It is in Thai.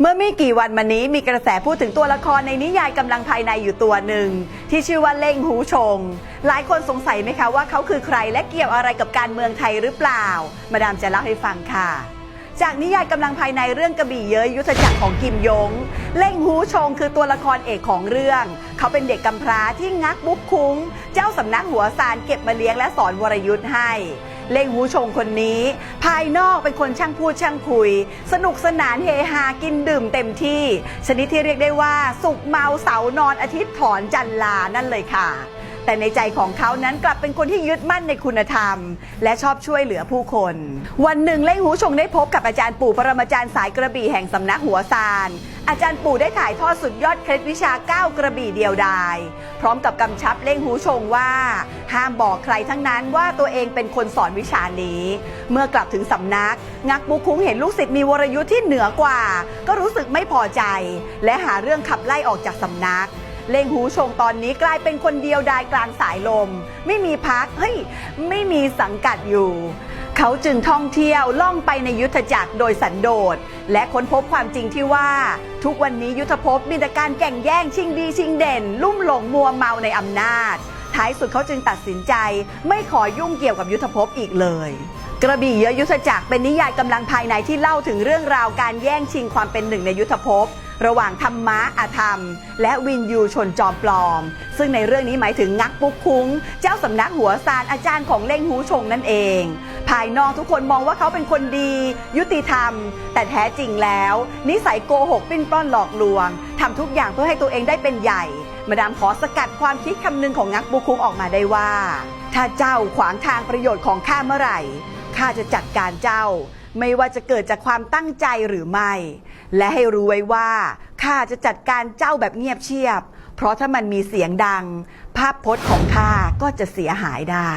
เมื่อไม่กี่วันมานี้มีกระแสพูดถึงตัวละครในนิยายกำลังภายในอยู่ตัวหนึ่ง ที่ชื่อว่าเล่งหูชง หลายคนสงสัยไหมคะว่าเขาคือใครและเกี่ยวอะไรกับการเมืองไทยหรือเปล่า มาดามจะเล่าให้ฟังค่ะ จากนิยายกำลังภายในเรื่องกระบี่เย้ยยุทธจักรของกิมยง เล่งหูชงคือตัวละครเอกของเรื่อง เขาเป็นเด็กกำพร้าที่งักบุ๊กคุ้ง เจ้าสำนักหัวซานเก็บมาเลี้ยงและสอนวรยุทธ์ให้ เล่งหูชงคนนี้ ภายนอกเป็นคนช่างพูดช่างคุย สนุกสนานเฮฮากินดื่มเต็มที่ ชนิดที่เรียกได้ว่า สุกเมาเสานอนอาทิตย์ถอนจันลานั่นเลยค่ะ แต่ในใจของเขานั้นกลับเป็นคนที่ยึดมั่นในคุณธรรม และชอบช่วยเหลือผู้คน วันหนึ่งเล่งหูชงได้พบกับอาจารย์ปู่ปรมาจารย์สายกระบี่แห่งสำนักหัวซานอาจารย์ปู่ได้ถ่ายทอดสุดยอดเคล็ดวิชาก้าวกระบี่เดียวดาย พร้อมกับกำชับเล่งหูชงว่า ห้ามบอกใครทั้งนั้นว่าตัวเองเป็นคนสอนวิชานี้ เมื่อกลับถึงสำนัก งักบุคุ้งเห็นลูกศิษย์มีวรยุทธ์ที่เหนือกว่า ก็รู้สึกไม่พอใจ และหาเรื่องขับไล่ออกจากสำนัก เล่งหูชงตอนนี้กลายเป็นคนเดียวดายกลางสายลม ไม่มีพักเฮ้ยไม่มีสังกัดอยู่ เขาจึงท่องเที่ยวล่องไปในยุทธจักรโดยสันโดษ และค้นพบความจริงที่ว่า ทุกวันนี้ยุทธภพมีแต่การแก่งแย่งชิงดีชิงเด่น ลุ่มหลงมัวเมาในอำนาจ ท้ายสุดเขาจึงตัดสินใจ ไม่ขอยุ่งเกี่ยวกับยุทธภพอีกเลยกระบี่เยอะยุทธจักรเป็นนิยายกำลังภายในที่เล่าถึงเรื่องราวการแย่งชิงความเป็นหนึ่งในยุทธภพ ระหว่างธรรมะอาธรรม และวินยูชนจอมปลอม ซึ่งในเรื่องนี้หมายถึงงักปุกคุ้ง เจ้าสำนักหัวซานอาจารย์ของเล่งหูชงนั่นเอง ภายนอกทุกคนมองว่าเขาเป็นคนดี ยุติธรรม แต่แท้จริงแล้ว นิสัยโกหกปิ้นป้อนหลอกลวงทำทุกอย่างเพื่อให้ตัวเองได้เป็นใหญ่ มาดามขอสกัดความคิดคำนึงของงักปุกคุ้งออกมาได้ว่า ถ้าเจ้าขวางทางประโยชน์ของข้าเมื่อไหร่ข้าจะจัดการเจ้า ไม่ว่าจะเกิดจากความตั้งใจหรือไม่ และให้รู้ไว้ว่าข้าจะจัดการเจ้าแบบเงียบเชียบ เพราะถ้ามันมีเสียงดัง ภาพพจน์ของข้าก็จะเสียหายได้